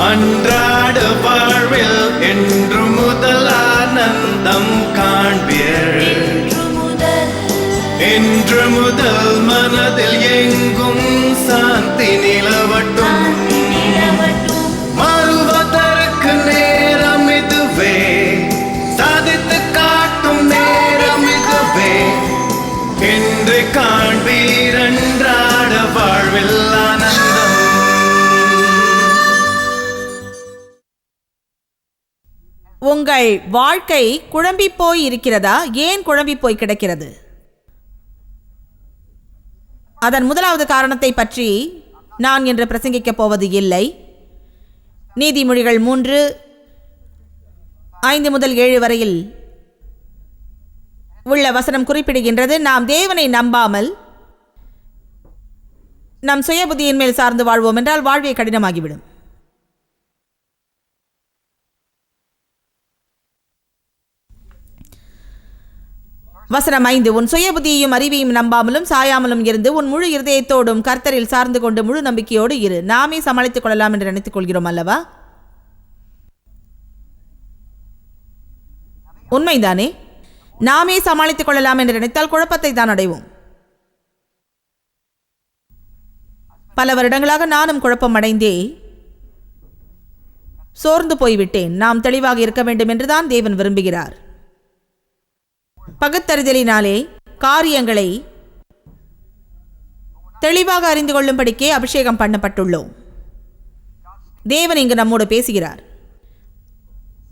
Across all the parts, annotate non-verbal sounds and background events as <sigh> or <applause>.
அன்றாட வாழ்வில் என்று முதல் ஆனந்தம் காண்பீர். இன்று முதல். மனதில் எங்கும் சாந்தி நிலவட்டும் உங்கள் வாழ்க்கை குழம்பி போய் இருக்கிறதா ஏன் குழம்பி போய் கிடக்கிறது? அதன் முதலாவது காரணத்தை பற்றி நான் என்று பிரசங்கிக்கப் போவது இல்லை. நீதிமொழிகள் மூன்று ஐந்து முதல் ஏழு வரையில் உள்ள வசனம் குறிப்பிடுகின்றது. நாம் தேவனை நம்பாமல் நம் சுயபுதியின் மேல் சார்ந்து வாழ்வோம் என்றால் வாழ்வே கடினமாகிவிடும். வசனம் ஐந்து உன் சுயபுத்தியையும் அறிவையும் நம்பாமலும் சாயாமலும் இருந்து உன் முழு இருதயத்தோடும் கர்த்தரில் சார்ந்து கொண்டு முழு நம்பிக்கையோடு இரு. நாமே சமாளித்துக் கொள்ளலாம் என்று நினைத்துக் கொள்கிறோம் அல்லவா? உண்மைதானே? நாமே சமாளித்துக் கொள்ளலாம் என்று நினைத்தால் குழப்பத்தை தான் அடைவோம். பல வருடங்களாக நானும் குழப்பம் அடைந்தே சோர்ந்து போய்விட்டேன். நாம் தெளிவாக இருக்க வேண்டும் என்றுதான் தேவன் விரும்புகிறார். பகுத்தறிதலினாலே காரியங்களை தெளிவாக அறிந்து கொள்ளும்படிக்கே அபிஷேகம் பண்ணப்பட்டுள்ளோம். தேவன் இங்கு நம்மோடு பேசுகிறார்.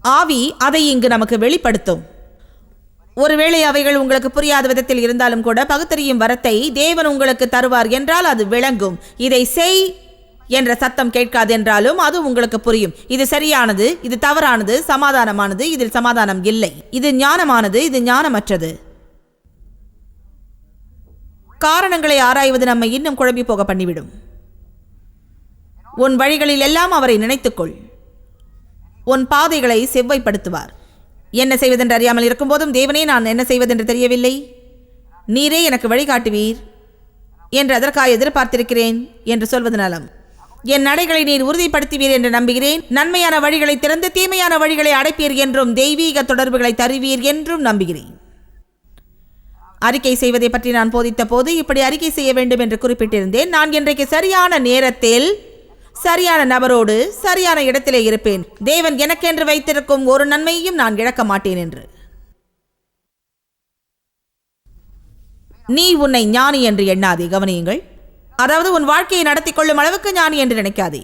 ஆவி அதை இங்கு நமக்கு வெளிப்படுத்தும். ஒருவேளை அவைகள் உங்களுக்கு புரியாத விதத்தில் இருந்தாலும் கூட பகுத்தறியும் வரத்தை தேவன் உங்களுக்கு தருவார் என்றால் அது விளங்கும். இதை செய் என்ற சத்தம் கேட்காது என்றாலும் அது உங்களுக்கு புரியும். இது சரியானது இது தவறானது சமாதானமானது இதில் சமாதானம் இல்லை. இது ஞானமானது இது ஞானமற்றது. காரணங்களை ஆராய்வது நம்மை இன்னும் குழம்பி போக பண்ணிவிடும். உன் வழிகளில் எல்லாம் அவரை நினைத்துக்கொள். உன் பாதைகளை செவ்வைப்படுத்துவார் என்ன செய்வதென்று அறியாமல் இருக்கும்போதும் தேவனே நான் என்ன செய்வதென்று தெரியவில்லை? நீரே எனக்கு வழிகாட்டுவீர். என்று அதற்காக எதிர்பார்த்திருக்கிறேன் என்று சொல்வது நலம். என் நடைகளை நீர் உறுதிப்படுத்துவீர் என்று நம்புகிறேன். நன்மையான வழிகளை திறந்து தீமையான வழிகளை அடைப்பீர் என்றும் தெய்வீக தொடர்புகளை தருவீர் என்றும் நம்புகிறேன். அறிக்கை செய்வதை பற்றி நான் போதித்த போது இப்படி அறிக்கை செய்ய வேண்டும் என்று குறிப்பிட்டிருந்தேன். நான் இன்றைக்கு சரியான நேரத்தில் சரியான நபரோடு சரியான இடத்திலே இருப்பேன். தேவன் எனக்கென்று வைத்திருக்கும் ஒரு நன்மையையும் நான் இழக்க மாட்டேன் என்று. நீ உன்னை ஞானி என்று எண்ணாதே. கவனியுங்கள். அதாவது உன் வாழ்க்கையை நடத்தி கொள்ளும் அளவுக்கு ஞானி என்று நினைக்காதே.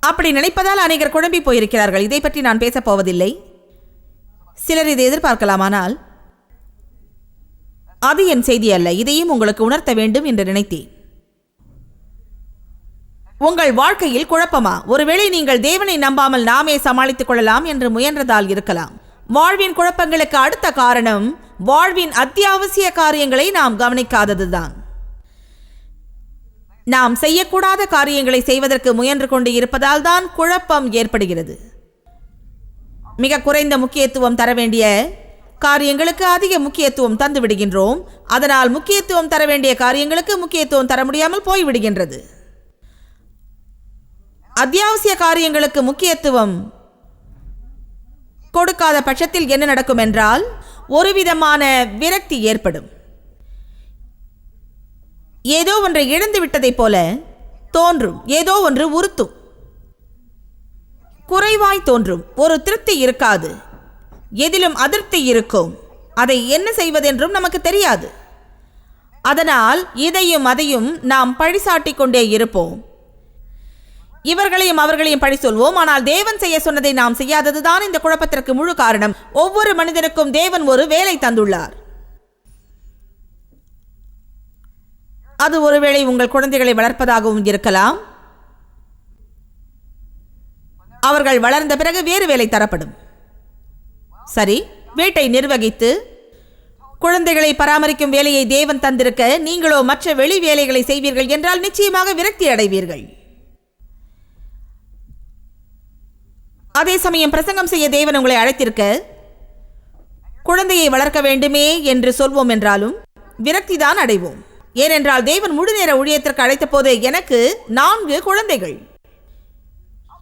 அப்படி நினைப்பதால் அநேகர் குழம்பி போயிருக்கிறார்கள். இதை பற்றி நான் பேசப் போவதில்லை. சிலர் இதை எதிர்பார்க்கலாமானால் அது என் செய்தி அல்ல. இதையும் உங்களுக்கு உணர்த்த வேண்டும் என்று நினைத்தேன். உங்கள் வாழ்க்கையில் குழப்பமா? ஒருவேளை நீங்கள் தேவனை நம்பாமல் நாமே சமாளித்துக் கொள்ளலாம் என்று முயன்றதால் இருக்கலாம். வாழ்வின் குழப்பங்களுக்கு அடுத்த காரணம் வாழ்வின் அத்தியாவசிய காரியங்களை நாம் கவனிக்காததுதான். நாம் செய்யக்கூடாத காரியங்களை செய்வதற்கு முயன்று கொண்டு இருப்பதால் தான் குழப்பம் ஏற்படுகிறது. மிக குறைந்த முக்கியத்துவம் தர வேண்டிய காரியங்களுக்கு அதிக முக்கியத்துவம் தந்து விடுகின்றோம். அதனால் முக்கியத்துவம் தர வேண்டிய காரியங்களுக்கு முக்கியத்துவம் தர முடியாமல் போய்விடுகின்றது அத்தியாவசிய காரியங்களுக்கு முக்கியத்துவம் கொடுக்காத பட்சத்தில் என்ன நடக்கும் என்றால் ஒரு விதமான விரக்தி ஏற்படும். ஏதோ ஒன்றை இழந்து விட்டதைப் போல தோன்றும் ஏதோ ஒன்று உறுத்தும். குறைவாய் தோன்றும் ஒரு திருப்தி இருக்காது. எதிலும் அதிருப்தி இருக்கும். அதை என்ன செய்வதென்றும் நமக்கு தெரியாது. அதனால் இதையும் அதையும் நாம் பழிசாட்டிக் கொண்டே இருப்போம். இவர்களையும் அவர்களையும் பழி சொல்வோம். ஆனால் தேவன் செய்ய சொன்னதை நாம் செய்யாததுதான் இந்த குழப்பத்திற்கு முழு காரணம். ஒவ்வொரு மனிதனுக்கும் தேவன் ஒரு வேலை தந்துள்ளார். அது ஒருவேளை உங்கள் குழந்தைகளை வளர்ப்பதாகவும் இருக்கலாம். அவர்கள் வளர்ந்த பிறகு வேறு வேலை தரப்படும். சரி வீட்டை நிர்வகித்து குழந்தைகளை பராமரிக்கும் வேலையை தேவன் தந்திருக்க நீங்களோ மற்ற வெளி வேலைகளை செய்வீர்கள் என்றால் நிச்சயமாக விரக்தி அடைவீர்கள். அதே சமயம் பிரசங்கம் செய்ய தேவன் உங்களை அழைத்திருக்க குழந்தையை வளர்க்க வேண்டுமே என்று சொல்வோம் என்றாலும் விரக்திதான் அடைவோம். ஏனென்றால் தேவன் முழு நேர ஊழியத்திற்கு அழைத்த போது எனக்கு நான்கு குழந்தைகள்.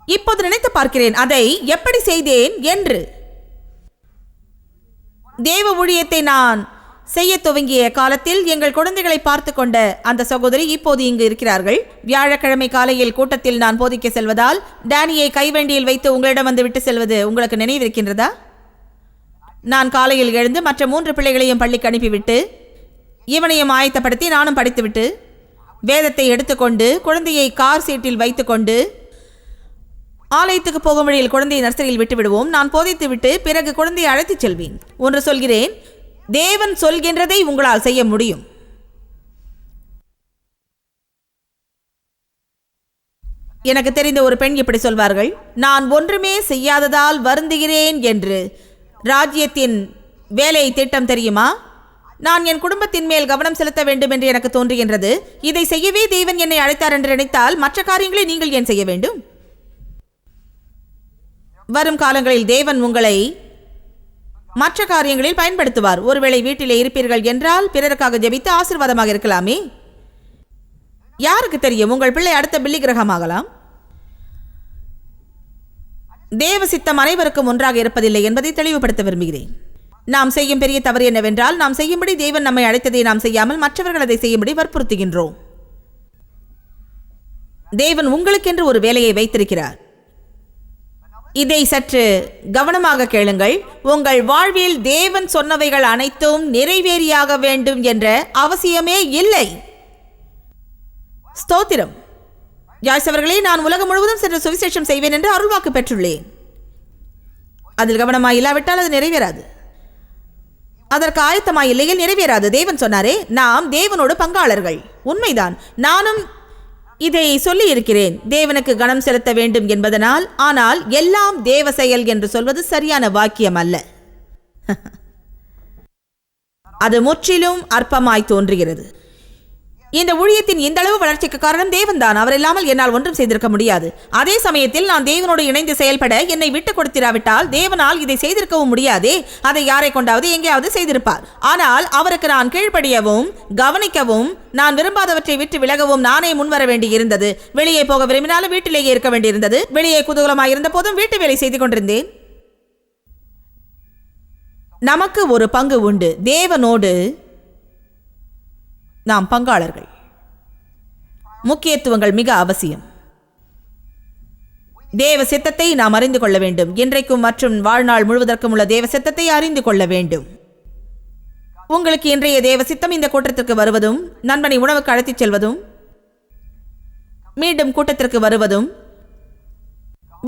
இப்போது நினைத்து பார்க்கிறேன் அதை எப்படி செய்தேன் என்று. தேவ ஊழியத்தை நான் செய்ய துவங்கிய காலத்தில் எங்கள் குழந்தைகளை பார்த்து கொண்ட அந்த சகோதரி இப்போது இங்கு இருக்கிறார்கள். வியாழக்கிழமை காலையில் கூட்டத்தில் நான் போதிக்க செல்வதால் டேனியை கைவண்டியில் வைத்து உங்களிடம் வந்து விட்டு செல்வது உங்களுக்கு நினைவிருக்கின்றதா? நான் காலையில் எழுந்து மற்ற மூன்று பிள்ளைகளையும் பள்ளிக்கு அனுப்பிவிட்டு இவனையும் ஆயத்தப்படுத்தி நானும் படித்துவிட்டு வேதத்தை எடுத்துக்கொண்டு குழந்தையை கார் சீட்டில் வைத்துக்கொண்டு ஆலயத்துக்கு போகும் வழியில் குழந்தையை நர்சரியில் விட்டு விடுவோம் நான் போதித்து விட்டு பிறகு குழந்தையை அழைத்துச் செல்வேன். ஒன்று சொல்கிறேன் தேவன் சொல்கின்றதை உங்களால் செய்ய முடியும். எனக்கு தெரிந்த ஒரு பெண் இப்படி சொல்வார்கள் நான் ஒன்றுமே செய்யாததால் வருந்துகிறேன் என்று. ராஜ்யத்தின் வேலை திட்டம் தெரியுமா? நான் என் குடும்பத்தின் மேல் கவனம் செலுத்த வேண்டும் என்று எனக்கு தோன்றுகின்றது. இதை செய்யவே தேவன் என்னை அழைத்தார் என்று நினைத்தால் மற்ற காரியங்களை நீங்கள் ஏன் செய்ய வேண்டும்? வரும் காலங்களில் தேவன் உங்களை மற்ற காரியங்களில் பயன்படுத்துவார். ஒருவேளை வீட்டிலே இருப்பீர்கள் என்றால் பிறருக்காக ஜெபித்து ஆசீர்வாதமாக இருக்கலாமே? யாருக்கு தெரியும்? உங்கள் பிள்ளை அடுத்த பில்லி கிரகமாகலாம். தேவ சித்தம் அனைவருக்கும் ஒன்றாக இருப்பதில்லை என்பதை தெளிவுபடுத்த விரும்புகிறேன். நாம் செய்யும் பெரிய தவறு என்னவென்றால் நாம் செய்யும்படி தேவன் நம்மை அழைத்ததை நாம் செய்யாமல் மற்றவர்கள் அதை செய்யும்படி வற்புறுத்துகின்றோம். தேவன் உங்களுக்கென்று ஒரு வேலையை வைத்திருக்கிறார். இதை சற்று கவனமாக கேளுங்கள். உங்கள் வாழ்வில் தேவன் சொன்னவைகள் அனைத்தும் நிறைவேறியாக வேண்டும் என்ற அவசியமே இல்லை. ஸ்தோத்திரம். ஜாய்ஸ் அவர்களே நான் உலகம் முழுவதும் சென்று சுவிசேஷம் செய்வேன் என்று அருள்வாக்கு பெற்றுள்ளேன். அதில் கவனமாக இல்லாவிட்டால் அது நிறைவேறாது. அதற்கு ஆயத்தமாக இல்லையில் நிறைவேறாது. தேவன் சொன்னாரே நாம் தேவனோடு பங்காளர்கள். உண்மைதான். நானும் இதை சொல்லி இருக்கிறேன் தேவனுக்கு கனம் செலுத்த வேண்டும் என்பதனால் ஆனால் எல்லாம் தேவ செயல் என்று சொல்வது சரியான வாக்கியம் அல்ல. <laughs> அது முற்றிலும் அற்பமாய் தோன்றுகிறது. இந்த ஊழியத்தின் இந்த அளவு வளர்ச்சிக்கு காரணம் தேவன்தான் அவர் இல்லாமல் என்னால் ஒன்றும் செய்திருக்க முடியாது. அதே சமயத்தில் நான் தேவனோடு இணைந்து செயல்பட என்னை விட்டுக் கொடுத்திராவிட்டால் தேவனால் இதை செய்திருக்கவும் முடியாதே. அதை யாரை கொண்டாவது எங்கேயாவது செய்திருப்பார். ஆனால் அவருக்கு நான் கீழ்ப்படியவும் கவனிக்கவும் நான் விரும்பாதவற்றை விட்டு விலகவும் நானே முன்வர வேண்டியிருந்தது. வெளியே போக விரும்பினாலும் வீட்டிலேயே இருக்க வேண்டியிருந்தது. வெளியே குதூகலமாக இருந்த போதும் வீட்டு வேலை செய்து கொண்டிருந்தேன். நமக்கு ஒரு பங்கு உண்டு. தேவனோடு நாம் பங்காளர்கள். முக்கியத்துவங்கள் மிக அவசியம். தேவ சித்தத்தை நாம் அறிந்து கொள்ள வேண்டும். இன்றைக்கும் மற்றும் வாழ்நாள் முழுவதற்கும் உள்ள தேவ சித்தத்தை அறிந்து கொள்ள வேண்டும். உங்களுக்கு இன்றைய தேவ சித்தம் இந்த கூட்டத்திற்கு வருவதும் நண்பனை உணவுக்கு அழைத்துச் செல்வதும் மீண்டும் கூட்டத்திற்கு வருவதும்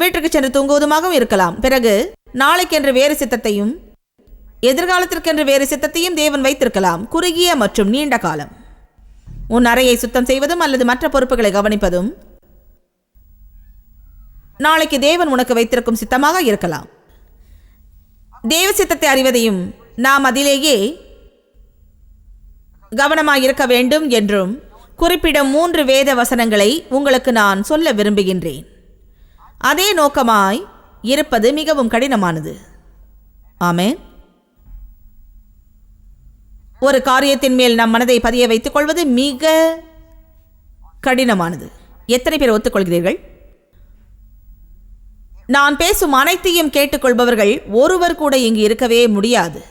வீட்டுக்கு சென்று தூங்குவதுமாகவும் இருக்கலாம். பிறகு நாளைக்கென்று வேறு சித்தத்தையும் எதிர்காலத்திற்கென்று வேறு சித்தத்தையும் தேவன் வைத்திருக்கலாம். குறுகிய மற்றும் நீண்ட காலம். உன் அறையை சுத்தம் செய்வதும் அல்லது மற்ற பொறுப்புகளை கவனிப்பதும். நாளைக்கு தேவன் உனக்கு வைத்திருக்கும் சித்தமாக இருக்கலாம். தேவ சித்தத்தை அறிவதையும் நாம் அதிலேயே கவனமாக இருக்க வேண்டும் என்றும் குறிப்பிடும் மூன்று வேத வசனங்களை உங்களுக்கு நான் சொல்ல விரும்புகின்றேன். அதே நோக்கமாய் இருப்பது மிகவும் கடினமானது. ஆமேன். ஒரு காரியத்தின் மேல் நம் மனதை பதிய வைத்துக் கொள்வது மிக கடினமானது. எத்தனை பேர் ஒத்துக்கொள்கிறீர்கள்? நான் பேசும் அனைத்தையும் கேட்டுக்கொள்பவர்கள் ஒருவர் கூட இங்கு இருக்கவே முடியாது.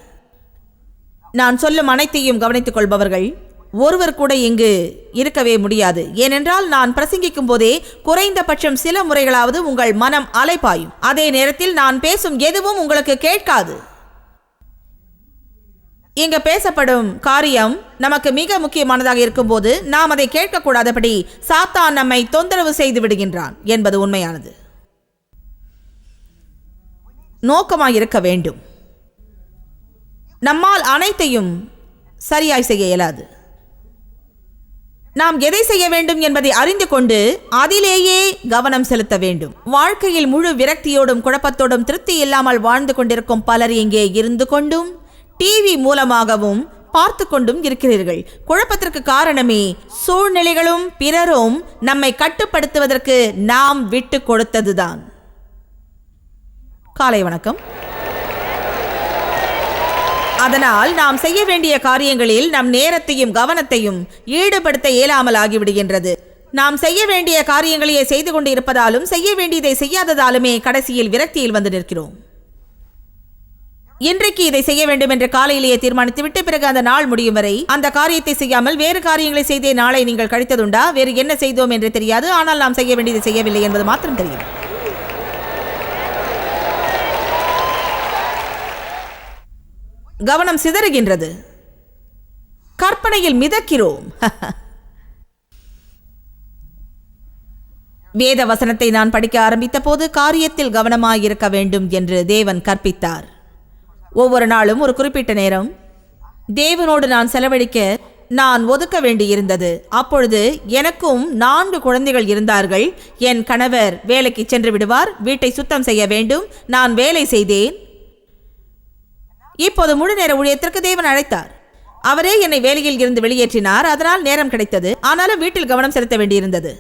நான் சொல்லும் அனைத்தையும் கவனித்துக் கொள்பவர்கள் ஒருவர் கூட இங்கு இருக்கவே முடியாது. ஏனென்றால் நான் பிரசங்கிக்கும் போதே குறைந்தபட்சம் சில முறைகளாவது உங்கள் மனம் அலைப்பாயும். அதே நேரத்தில் நான் பேசும் எதுவும் உங்களுக்கு கேட்காது. இங்கு பேசப்படும் காரியம் நமக்கு மிக முக்கியமானதாக இருக்கும்போது நாம் அதை கேட்கக்கூடாதபடி சாத்தான் நம்மை தொந்தரவு செய்து விடுகின்றான் என்பது உண்மையானது. நோக்கமாக இருக்க வேண்டும். நம்மால் அனைத்தையும் சரியாய் செய்ய இயலாது. நாம் எதை செய்ய வேண்டும் என்பதை அறிந்து கொண்டு அதிலேயே கவனம் செலுத்த வேண்டும். வாழ்க்கையில் முழு விரக்தியோடும் குழப்பத்தோடும் திருப்தி இல்லாமல் வாழ்ந்து கொண்டிருக்கும் பலர் இங்கே இருந்து கொண்டும் டிவி மூலமாகவும் பார்த்து கொண்டும் இருக்கிறீர்கள். குழப்பத்திற்கு காரணமே சூழ்நிலைகளும் பிறரும் நம்மை கட்டுப்படுத்துவதற்கு நாம் விட்டு கொடுத்ததுதான். காலை வணக்கம். அதனால் நாம் செய்ய வேண்டிய காரியங்களில் நம் நேரத்தையும் கவனத்தையும் ஈடுபடுத்த இயலாமல் ஆகிவிடுகின்றது. நாம் செய்ய வேண்டிய காரியங்களையே செய்து கொண்டு இருப்பதாலும் செய்ய வேண்டியதை செய்யாததாலுமே கடைசியில் விரக்தியில் வந்து நிற்கிறோம். இன்றைக்கு இதை செய்ய வேண்டும் என்று காலையிலேயே தீர்மானித்துவிட்டு பிறகு அந்த நாள் முடியும் வரை அந்த காரியத்தை செய்யாமல் வேறு காரியங்களை செய்தே நாளை நீங்கள் கழித்ததுண்டா? வேறு என்ன செய்தோம் என்று தெரியாது. ஆனால் நாம் செய்ய வேண்டியதை செய்யவில்லை என்பது மாத்திரம் தெரியும். கவனம் சிதறுகின்றது. கற்பனையில் மிதக்கிறோம். <laughs> வேத வசனத்தை நான் படிக்க ஆரம்பித்த போது காரியத்தில் கவனமாயிருக்க வேண்டும் என்று தேவன் கற்பித்தார். ஒவ்வொரு நாளும் ஒரு குறிப்பிட்ட நேரம். தேவனோடு நான் செலவழிக்க நான் ஒதுக்க வேண்டியிருந்தது. அப்பொழுது எனக்கும் நான்கு குழந்தைகள் இருந்தார்கள். என் கணவர் வேலைக்கு சென்று விடுவார். வீட்டை சுத்தம் செய்ய வேண்டும். நான் வேலை செய்தேன். இப்போது முழு நேர ஊழியத்திற்கு தேவன் அழைத்தார். அவரே என்னை வேலையில் இருந்து வெளியேற்றினார். அதனால் நேரம் கிடைத்தது. ஆனாலும் வீட்டில் கவனம் செலுத்த வேண்டியிருந்தது.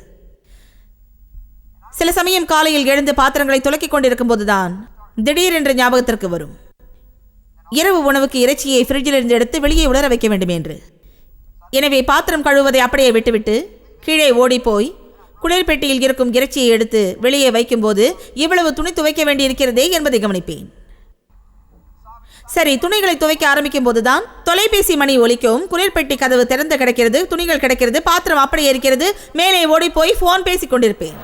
சில சமயம் காலையில் எழுந்து பாத்திரங்களை துலக்கிக் கொண்டிருக்கும் போதுதான் திடீரென்று ஞாபகத்திற்கு வரும். இரவு உணவுக்கு இறைச்சியை ஃப்ரிட்ஜிலிருந்து எடுத்து வெளியே உலர வைக்க வேண்டும் என்று. எனவே பாத்திரம் கழுவுவதை அப்படியே விட்டுவிட்டு கீழே ஓடிப்போய் குளிர் பெட்டியில் இருக்கும் இறைச்சியை எடுத்து வெளியே வைக்கும்போது இவ்வளவு துணி துவைக்க வேண்டியிருக்கிறதே என்பதை கவனிப்பேன். சரி துணிகளை துவைக்க ஆரம்பிக்கும் போதுதான் தொலைபேசி மணி ஒலிக்கும். குளிர்பெட்டி கதவு திறந்து கிடக்கிறது துணிகள் கிடக்கிறது பாத்திரம் அப்படியே இருக்கிறது. மேலே ஓடி போய் ஃபோன் பேசிக் கொண்டிருப்பேன்.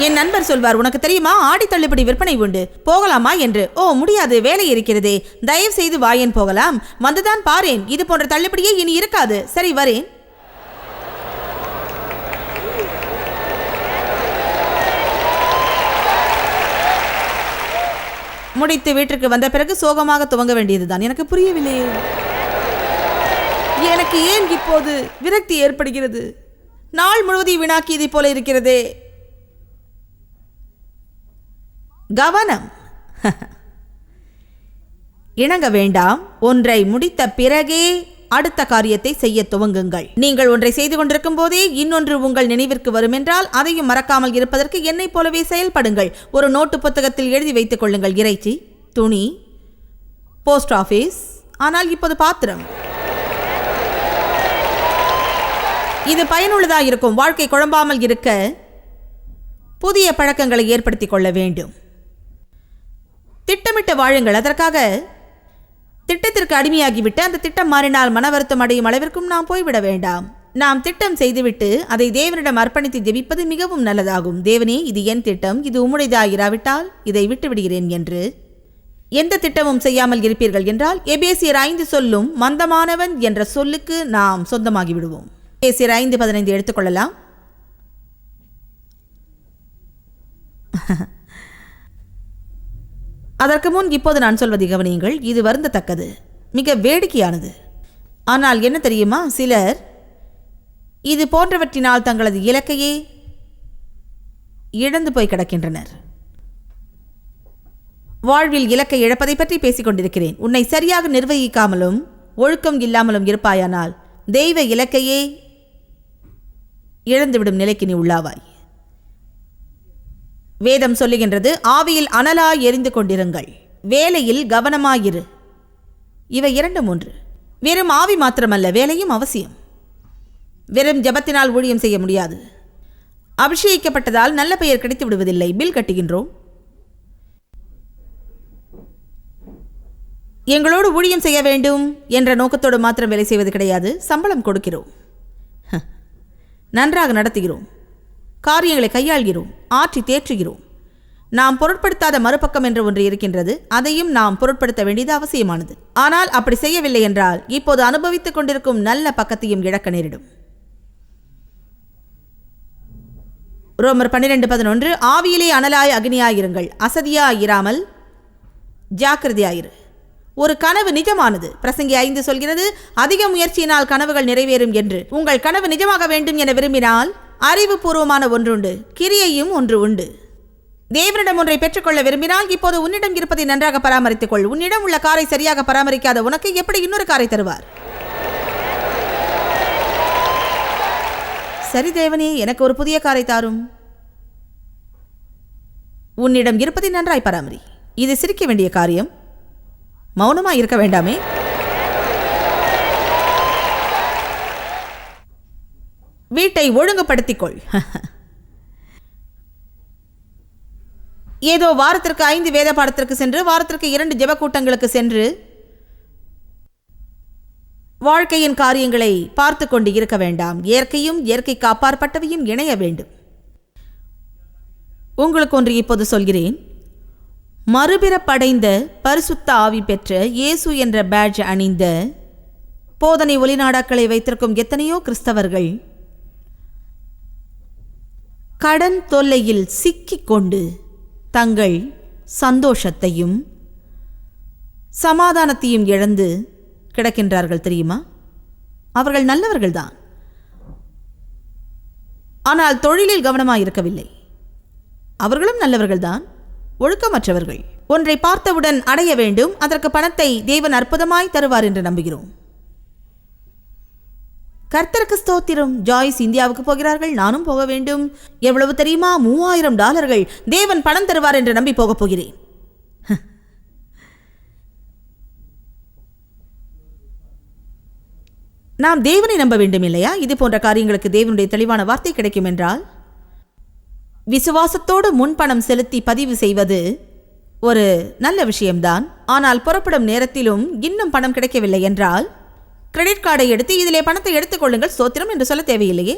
என் நண்பர் சொல்வார் உனக்கு தெரியுமா? ஆடி தள்ளுபடி விற்பனை உண்டு. போகலாமா என்று. ஓ முடியாது. வேலை இருக்கிறதே. தயவு செய்து வாயேன் போகலாம். வந்துதான் பாரேன். இது போன்ற தள்ளுபடியே இனி இருக்காது. சரி வரேன். முடித்து வீட்டிற்கு வந்த பிறகு சோகமாக துவங்க வேண்டியதுதான். எனக்கு புரியவில்லை. எனக்கு ஏன் இப்போது விரக்தி ஏற்படுகிறது? நாள் முழுவதையும் வீணாக்கியதை போல இருக்கிறதே. கவனம். <laughs> இணங்க வேண்டாம். ஒன்றை முடித்த பிறகே அடுத்த காரியத்தை செய்ய துவங்குங்கள். நீங்கள் ஒன்றை செய்து கொண்டிருக்கும் போதே இன்னொன்று உங்கள் நினைவிற்கு வரும் என்றால் அதையும் மறக்காமல் இருப்பதற்கு என்னைப் போலவே செயல்படுங்கள். ஒரு நோட்டு புத்தகத்தில் எழுதி வைத்துக் கொள்ளுங்கள். இறைச்சி துணி போஸ்ட் ஆபீஸ் ஆனால் இப்போது பாத்திரம். இது பயனுள்ளதாக இருக்கும். வாழ்க்கை குழம்பாமல் இருக்க புதிய பழக்கங்களை ஏற்படுத்திக் கொள்ள வேண்டும். திட்டமிட்டு வாழுங்கள். அதற்காக திட்டத்திற்கு அடிமையாகிவிட்டு அந்த திட்டம் மாறினால் மன வருத்தம் அடையும் அளவிற்கும் நாம் போய்விட வேண்டாம். நாம் திட்டம் செய்துவிட்டு அதை தேவனிடம் அர்ப்பணித்து ஜெபிப்பது மிகவும் நல்லதாகும். தேவனே இது என் திட்டம். இது உம்முடையதாயிராவிட்டால் இதை விட்டுவிடுகிறேன் என்று. எந்த திட்டமும் செய்யாமல் இருப்பீர்கள் என்றால் எபேசியர் ஐந்து சொல்லும் மந்தமானவன் என்ற சொல்லுக்கு நாம் சொந்தமாகி விடுவோம் எபேசியர் ஐந்து பதினைந்து எடுத்துக்கொள்ளலாம் அதற்கு முன் இப்போது நான் சொல்வதை கவனியுங்கள். இது வருந்தத்தக்கது. மிக வேடிக்கையானது. ஆனால் என்ன தெரியுமா? சிலர் இது போன்றவற்றினால் தங்களது இலக்கையே இழந்து போய் கிடக்கின்றனர். வாழ்வில் இலக்கை இழப்பதை பற்றி பேசிக் கொண்டிருக்கிறேன். உன்னை சரியாக நிர்வகிக்காமலும் ஒழுக்கம் இல்லாமலும் இருப்பாயானால் தெய்வ இலக்கையே இழந்துவிடும் நிலைக்கு நீ உள்ளாவாய். வேதம் சொல்லுகின்றது ஆவியில் அனலாய் எரிந்து கொண்டிருங்கள். வேலையில் கவனமாயிரு. இவை இரண்டு மூன்று வெறும் ஆவி மாத்திரமல்ல வேலையும் அவசியம். வெறும் ஜபத்தினால் ஊழியம் செய்ய முடியாது. அபிஷேகிக்கப்பட்டதால் நல்ல பெயர் கிடைத்து விடுவதில்லை. பில் கட்டுகின்றோம். எங்களோடு ஊழியம் செய்ய வேண்டும் என்ற நோக்கத்தோடு மாத்திரம் வேலை செய்வது கிடையாது. சம்பளம் கொடுக்கிறோம். ஹ, நன்றாக நடத்துகிறோம். காரியங்களை கையாள்கிறோம் ஆற்றி தேற்றுகிறோம். நாம் பொருட்படுத்தாத மறுபக்கம் என்று ஒன்று இருக்கின்றது அதையும் நாம் பொருட்படுத்த வேண்டியது அவசியமானது. ஆனால் அப்படி செய்யவில்லை என்றால் இப்போது அனுபவித்துக் கொண்டிருக்கும் நல்ல பக்கத்தையும் இழக்க நேரிடும். ரோமர் பன்னிரெண்டு பதினொன்று ஆவியிலே அனலாய் அக்னியாயிருங்கள் அசதியாயிராமல் ஜாக்கிரதையாயிரு. ஒரு கனவு நிஜமானது பிரசங்கி ஐந்து சொல்கிறது அதிக முயற்சியினால் கனவுகள் நிறைவேறும் என்று. உங்கள் கனவு நிஜமாக வேண்டும் என விரும்பினால் அறிவுபூர்வமான ஒன்றுண்டு கிரியையும் ஒன்று உண்டு. தேவனிடம் ஒன்றை பெற்றுக்கொள்ள விரும்பினால் இப்போது உன்னிடம் இருப்பதை நன்றாக பராமரித்துக் கொள் உன்னிடம் உள்ள காரை சரியாக பராமரிக்காத உனக்கு எப்படி இன்னொரு காரை தருவார்? சரி தேவனே எனக்கு ஒரு புதிய காரை தாரும். உன்னிடம் இருப்பதை நன்றாய் பராமரி. இது சிரிக்க வேண்டிய காரியம். மௌனமாக இருக்க வேண்டாமே. வீட்டை ஒழுங்குபடுத்திக் கொள் ஏதோ வாரத்திற்கு ஐந்து வேத பாடத்திற்கு சென்று வாரத்திற்கு இரண்டு ஜெபக்கூட்டங்களுக்கு சென்று வாழ்க்கையின் காரியங்களை பார்த்து கொண்டு இருக்க வேண்டாம். இயற்கையும் இயற்கைக்கு அப்பாற்பட்டவையும் இணைய வேண்டும். உங்களுக்கு ஒன்று இப்போது சொல்கிறேன். மறுபிறப்படைந்த பரிசுத்த ஆவி பெற்ற இயேசு என்ற பேட்ஜ் அணிந்த போதனை ஒளிநாடாக்களை வைத்திருக்கும் எத்தனையோ கிறிஸ்தவர்கள் கடன் தொல்லையில் சிக்கிக்கொண்டு தங்கள் சந்தோஷத்தையும் சமாதானத்தையும் இழந்து கிடக்கின்றார்கள் தெரியுமா? அவர்கள் நல்லவர்கள்தான். ஆனால் தொழிலில் கவனமாக இருக்கவில்லை. அவர்களும் நல்லவர்கள்தான் ஒழுக்கமற்றவர்கள். ஒன்றை பார்த்தவுடன் அடைய வேண்டும் அதற்கு பணத்தை தேவன் அற்புதமாய் தருவார் என்று நம்புகிறோம். கர்த்தருக்கு ஸ்தோத்திரம். ஜாய்ஸ் இந்தியாவுக்கு போகிறார்கள் நானும் போக வேண்டும். எவ்வளவு தெரியுமா? மூவாயிரம் டாலர்கள். தேவன் பணம் தருவார் என்று நம்பி போகப் போகிறேன். நாம் தேவனை நம்ப வேண்டும் இல்லையா? இது போன்ற காரியங்களுக்கு தேவனுடைய தெளிவான வார்த்தை கிடைக்கும் என்றால் விசுவாசத்தோடு முன்பணம் செலுத்தி பதிவு செய்வது ஒரு நல்ல விஷயம்தான். ஆனால் புறப்படும் நேரத்திலும் இன்னும் பணம் கிடைக்கவில்லை என்றால் கிரெடிட் கார்டை எடுத்து இதிலே பணத்தை எடுத்துக்கொள்ளுங்கள் சோத்திரம் என்று சொல்ல தேவையில்லையே.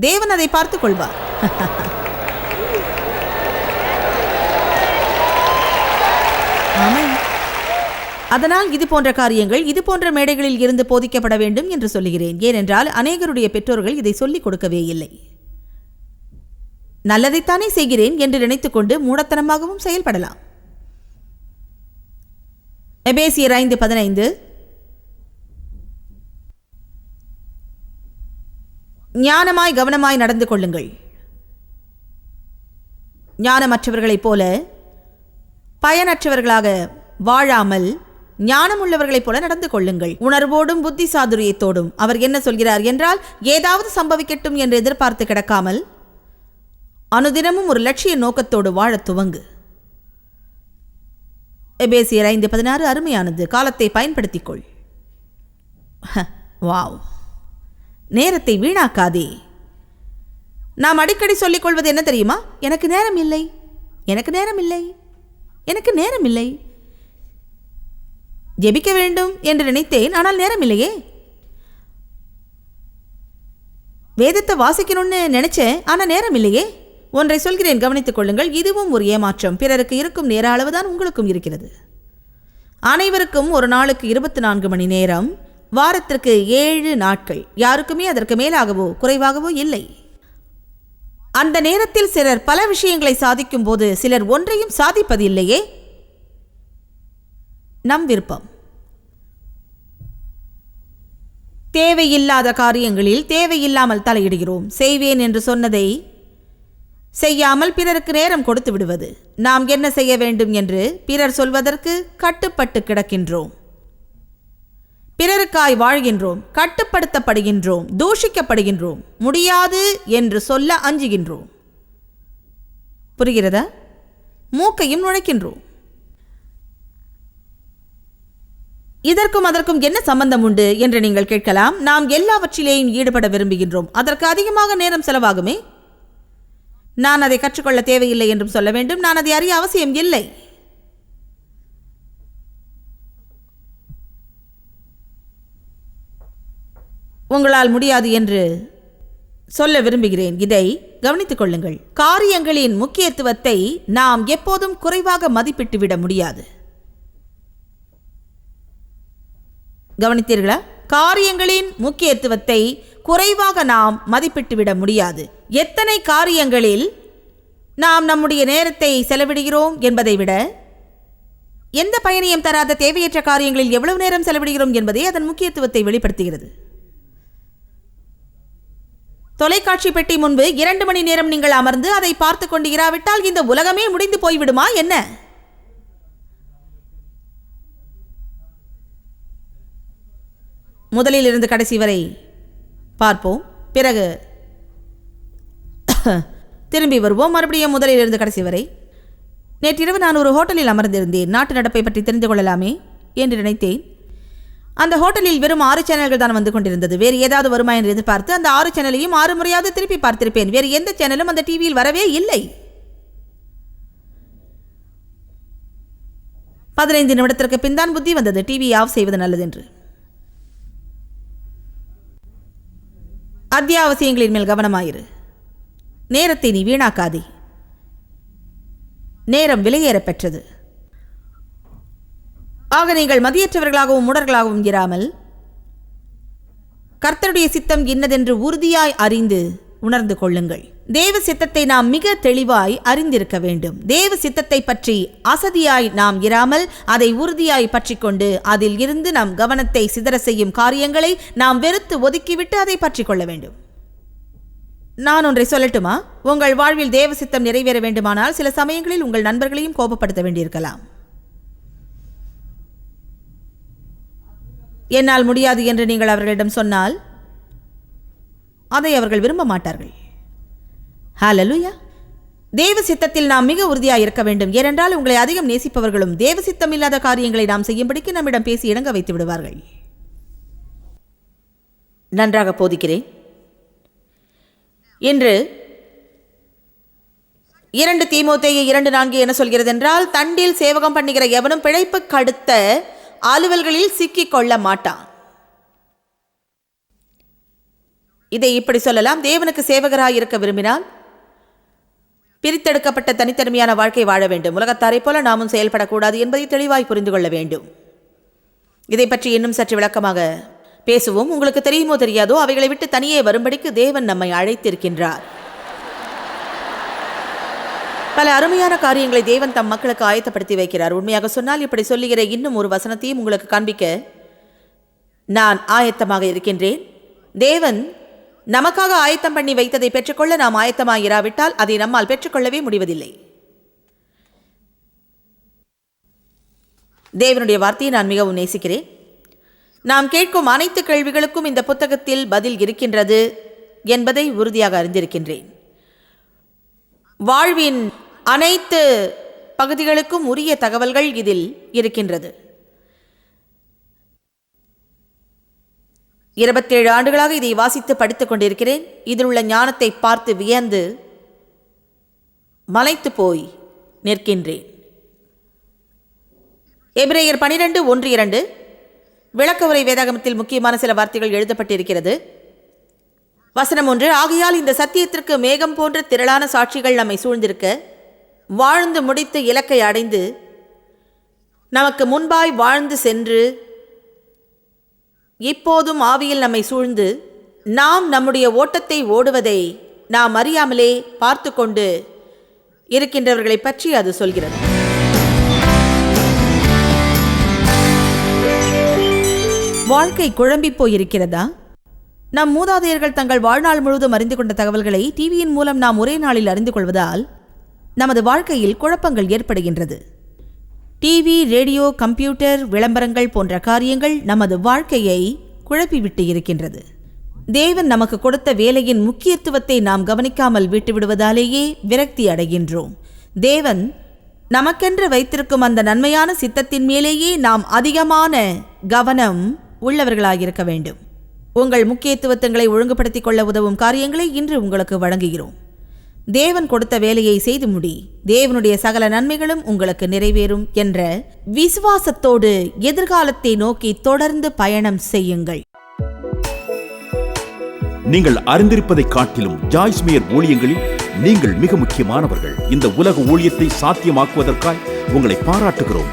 தேவன் அதை பார்த்துக் கொள்வார். <laughs> அதனால் இது போன்ற காரியங்கள் இது போன்ற மேடைகளில் இருந்து போதிக்கப்பட வேண்டும் என்று சொல்லுகிறேன். ஏனென்றால் அநேகருடைய பெற்றோர்கள் இதை சொல்லிக் கொடுக்கவே இல்லை. நல்லதைத்தானே செய்கிறேன் என்று நினைத்துக்கொண்டு மூடத்தனமாகவும் செயல்படலாம். எபேசியர் ஐந்து பதினைந்து. ஞானமாய் கவனமாய் நடந்து கொள்ளுங்கள். ஞானமற்றவர்களைப் போல பயனற்றவர்களாக வாழாமல் ஞானமுள்ளவர்களைப் போல நடந்து கொள்ளுங்கள். உணர்வோடும் புத்தி சாதுரியத்தோடும் அவர் என்ன சொல்கிறார் என்றால் ஏதாவது சம்பவிக்கட்டும் என்று எதிர்பார்த்து கிடக்காமல் அனுதினமும் ஒரு லட்சிய நோக்கத்தோடு வாழத் துவங்கு. எபேசியர் ஐந்து பதினாறு அருமையானது. காலத்தை பயன்படுத்திக்கொள். ஹ, வாவ். நேரத்தை வீணாக்காதே. நாம் அடிக்கடி சொல்லிக் கொள்வது என்ன தெரியுமா? எனக்கு நேரம் இல்லை. எனக்கு நேரம் இல்லை. எனக்கு நேரம் இல்லை. ஜெபிக்க வேண்டும் என்று நினைத்தேன் ஆனால் நேரம் இல்லையே. வேதத்தை வாசிக்கணும்னு நினைச்சேன் ஆனால் நேரம் இல்லையே. ஒன்றை சொல்கிறேன் கவனித்துக் கொள்ளுங்கள். இதுவும் ஒரு ஏமாற்றம். பிறருக்கு இருக்கும் நேர அளவுதான் உங்களுக்கும் இருக்கிறது. அனைவருக்கும் ஒரு நாளுக்கு இருபத்தி நான்கு மணி நேரம். வாரத்திற்கு ஏழு நாட்கள். யாருக்குமே அதற்கு மேலாகவோ குறைவாகவோ இல்லை. அந்த நேரத்தில் சிலர் பல விஷயங்களை சாதிக்கும் போது சிலர் ஒன்றையும் சாதிப்பதில்லையே நம் விருப்பம். தேவையில்லாத காரியங்களில் தேவையில்லாமல் தலையிடுகிறோம். செய்வேன் என்று சொன்னதை செய்யாமல் பிறருக்கு நேரம் கொடுத்து விடுவது. நாம் என்ன செய்ய வேண்டும் என்று பிறர் சொல்வதற்கு கட்டுப்பட்டு கிடக்கின்றோம். பிறருக்காய் வாழ்கின்றோம் கட்டுப்படுத்தப்படுகின்றோம் தூஷிக்கப்படுகின்றோம் முடியாது என்று சொல்ல அஞ்சுகின்றோம். புரிகிறதா? மூக்கையும் நுழைக்கின்றோம். இதற்கும் அதற்கும் என்ன சம்பந்தம் உண்டு என்று நீங்கள் கேட்கலாம். நாம் எல்லாவற்றிலேயும் ஈடுபட விரும்புகின்றோம். அதற்கு அதிகமாக நேரம் செலவாகுமே? நான் அதை கற்றுக்கொள்ள தேவையில்லை என்றும் சொல்ல வேண்டும். நான் அதை அறிய அவசியம் இல்லை. உங்களால் முடியாது என்று சொல்ல விரும்புகிறேன். இதை கவனித்துக் கொள்ளுங்கள். காரியங்களின் முக்கியத்துவத்தை நாம் எப்போதும் குறைவாக மதிப்பிட்டு விட முடியாது. கவனித்தீர்களா? காரியங்களின் முக்கியத்துவத்தை குறைவாக நாம் மதிப்பிட்டு விட முடியாது. எத்தனை காரியங்களில் நாம் நம்முடைய நேரத்தை செலவிடுகிறோம் என்பதை விட எந்த பயனையும் தராத தேவையற்ற காரியங்களில் எவ்வளவு நேரம் செலவிடுகிறோம் என்பதே அதன் முக்கியத்துவத்தை வெளிப்படுத்துகிறது. தொலைக்காட்சி பெட்டி முன்பு இரண்டு மணி நேரம் நீங்கள் அமர்ந்து அதை பார்த்து கொண்டு இராவிட்டால் இந்த உலகமே முடிந்து போய்விடுமா என்ன? முதலில் இருந்து கடைசி வரை பார்ப்போம். பிறகு திரும்பி வருவோம். மறுபடியும் முதலில் இருந்து கடைசி வரை. நேற்றிரவு நான் ஒரு ஹோட்டலில் அமர்ந்திருந்தேன். நாட்டு நடப்பை பற்றி தெரிந்து கொள்ளலாமே என்று நினைத்தேன். அந்த ஹோட்டலில் வெறும் ஆறு சேனல்கள் தான் வந்து கொண்டிருந்தது. வேறு ஏதாவது வருமா என்று எதிர்பார்த்து அந்த ஆறு சேனலையும் ஆறு முறையாவது திருப்பி பார்த்திருப்பேன். வேறு எந்த சேனலும் அந்த டிவியில் வரவே இல்லை. பதினைந்து நிமிடத்திற்கு பின்தான் புத்தி வந்தது. டிவி ஆஃப் செய்வது நல்லதென்று. அத்தியாவசியங்களின் மேல் கவனமாயிரு. நேரத்தை நீ வீணாக்காதே. நேரம் விலையேறப் பெற்றது. ஆக நீங்கள் மதியற்றவர்களாகவும் மூடர்களாகவும் இராமல் கர்த்தருடைய சித்தம் இன்னதென்று உறுதியாய் அறிந்து உணர்ந்து கொள்ளுங்கள். தேவ சித்தத்தை நாம் மிக தெளிவாய் அறிந்திருக்க வேண்டும். தேவ சித்தத்தை பற்றி அசதியாய் நாம் இராமல் அதை உறுதியாய் பற்றிக்கொண்டு அதில் இருந்து நம் கவனத்தை சிதற செய்யும் காரியங்களை நாம் வெறுத்து ஒதுக்கிவிட்டு அதை பற்றி கொள்ள வேண்டும். நான் ஒன்றை சொல்லட்டுமா? உங்கள் வாழ்வில் தேவ சித்தம் நிறைவேற வேண்டுமானால் சில சமயங்களில் உங்கள் நண்பர்களையும் கோபப்படுத்த வேண்டியிருக்கலாம். என்னால் முடியாது என்று நீங்கள் அவர்களிடம் சொன்னால் அதை அவர்கள் விரும்ப மாட்டார்கள். ஹாலலுயா தேவ சித்தத்தில் நாம் மிக உறுதியாக இருக்க வேண்டும். ஏனென்றால் உங்களை அதிகம் நேசிப்பவர்களும் தேவ சித்தம் இல்லாத காரியங்களை நாம் செய்யும்படிக்கு நம்மிடம் பேசி இணங்க வைத்து விடுவார்கள். நன்றாக போதிக்கிறேன். இன்று இரண்டு தீமோத்தேயு இரண்டு நான்கு என சொல்கிறது என்றால் தண்டில் சேவகம் பண்ணுகிற எவனும் பிழைப்பு கடுத்த அலுவல்களில் சிக்கிக் கொள்ள மாட்டான். இதை இப்படி சொல்லலாம். தேவனுக்கு சேவகராக இருக்க விரும்பினால் பிரித்தெடுக்கப்பட்ட தனித்தன்மையான வாழ்க்கை வாழ வேண்டும். உலகத்தாரைப் போல நாமும் செயல்படக்கூடாது என்பதை தெளிவாய் புரிந்து கொள்ள வேண்டும். இதை பற்றி இன்னும் சற்று விளக்கமாக பேசுவோம். உங்களுக்கு தெரியுமோ தெரியாதோ அவைகளை விட்டு தனியே வரும்படிக்கு தேவன் நம்மை அழைத்திருக்கின்றார். பல அருமையான காரியங்களை தேவன் தம் மக்களுக்கு ஆயத்தப்படுத்தி வைக்கிறார். உண்மையாக சொன்னால் இப்படி சொல்லுகிற இன்னும் ஒரு வசனத்தையும் உங்களுக்கு காண்பிக்க நான் ஆயத்தமாக இருக்கின்றேன். தேவன் நமக்காக ஆயத்தம் பண்ணி வைத்ததை பெற்றுக்கொள்ள நாம் ஆயத்தமாயிராவிட்டால் அதை நம்மால் பெற்றுக்கொள்ளவே முடிவதில்லை. தேவனுடைய வார்த்தையை நான் மிகவும் நேசிக்கிறேன். நாம் கேட்கும் அனைத்து கேள்விகளுக்கும் இந்த புத்தகத்தில் பதில் இருக்கின்றது என்பதை உறுதியாக அறிந்திருக்கின்றேன். வாழ்வின் அனைத்து பகுதிகளுக்கும் உரிய தகவல்கள் இதில் இருக்கின்றது. இருபத்தேழு ஆண்டுகளாக இதை வாசித்து படித்துக் கொண்டிருக்கிறேன். இதில் உள்ள ஞானத்தை பார்த்து வியந்து மலைத்து போய் நிற்கின்றேன். எபிரேயர் பனிரெண்டு ஒன்று இரண்டு. விளக்க உரை வேதாகமத்தில் முக்கியமான சில வார்த்தைகள் எழுதப்பட்டிருக்கிறது. வசனம் ஒன்று ஆகையால் இந்த சத்தியத்திற்கு மேகம் போன்ற திரளான சாட்சிகள் நம்மை சூழ்ந்திருக்க வாழ்ந்து முடித்து இலக்கை அடைந்து நமக்கு முன்பாய் வாழ்ந்து சென்று இப்போதும் ஆவியில் நம்மை சூழ்ந்து நாம் நம்முடைய ஓட்டத்தை ஓடுவதை நாம் அறியாமலே பார்த்து கொண்டு இருக்கின்றவர்களை பற்றி அது சொல்கிறது. வாழ்க்கை குழம்பி போயிருக்கிறதா? நம் மூதாதையர்கள் தங்கள் வாழ்நாள் முழுவதும் அறிந்து கொண்ட தகவல்களை டிவியின் மூலம் நாம் ஒரே நாளில் அறிந்து கொள்வதால் நமது வாழ்க்கையில் குழப்பங்கள் ஏற்படுகின்றது. டிவி ரேடியோ கம்ப்யூட்டர் விளம்பரங்கள் போன்ற காரியங்கள் நமது வாழ்க்கையை குழப்பிவிட்டு இருக்கின்றது. தேவன் நமக்கு கொடுத்த வேலையின் முக்கியத்துவத்தை நாம் கவனிக்காமல் விட்டுவிடுவதாலேயே விரக்தி அடைகின்றோம். தேவன் நமக்கென்று வைத்திருக்கும் அந்த நன்மையான சித்தத்தின் மேலேயே நாம் அதிகமான கவனம் உள்ளவர்களாகியிருக்க வேண்டும். உங்கள் முக்கியத்துவத்தங்களை ஒழுங்குபடுத்திக் கொள்ள உதவும் காரியங்களை இன்று உங்களுக்கு வழங்குகிறோம். தேவன் கொடுத்த வேலையை செய்து முடி. தேவனுடைய சகல நன்மைகளும் உங்களுக்கு நிறைவேறும் என்ற விசுவாசத்தோடு எதிர்காலத்தை நோக்கி தொடர்ந்து பயணம் செய்யுங்கள். நீங்கள் அறிந்திருப்பதை காட்டிலும் ஜாய்ஸ்மியர் ஊழியங்களில் நீங்கள் மிக முக்கியமானவர்கள். இந்த உலக ஊழியத்தை சாத்தியமாக்குவதற்காய் உங்களை பாராட்டுகிறோம்.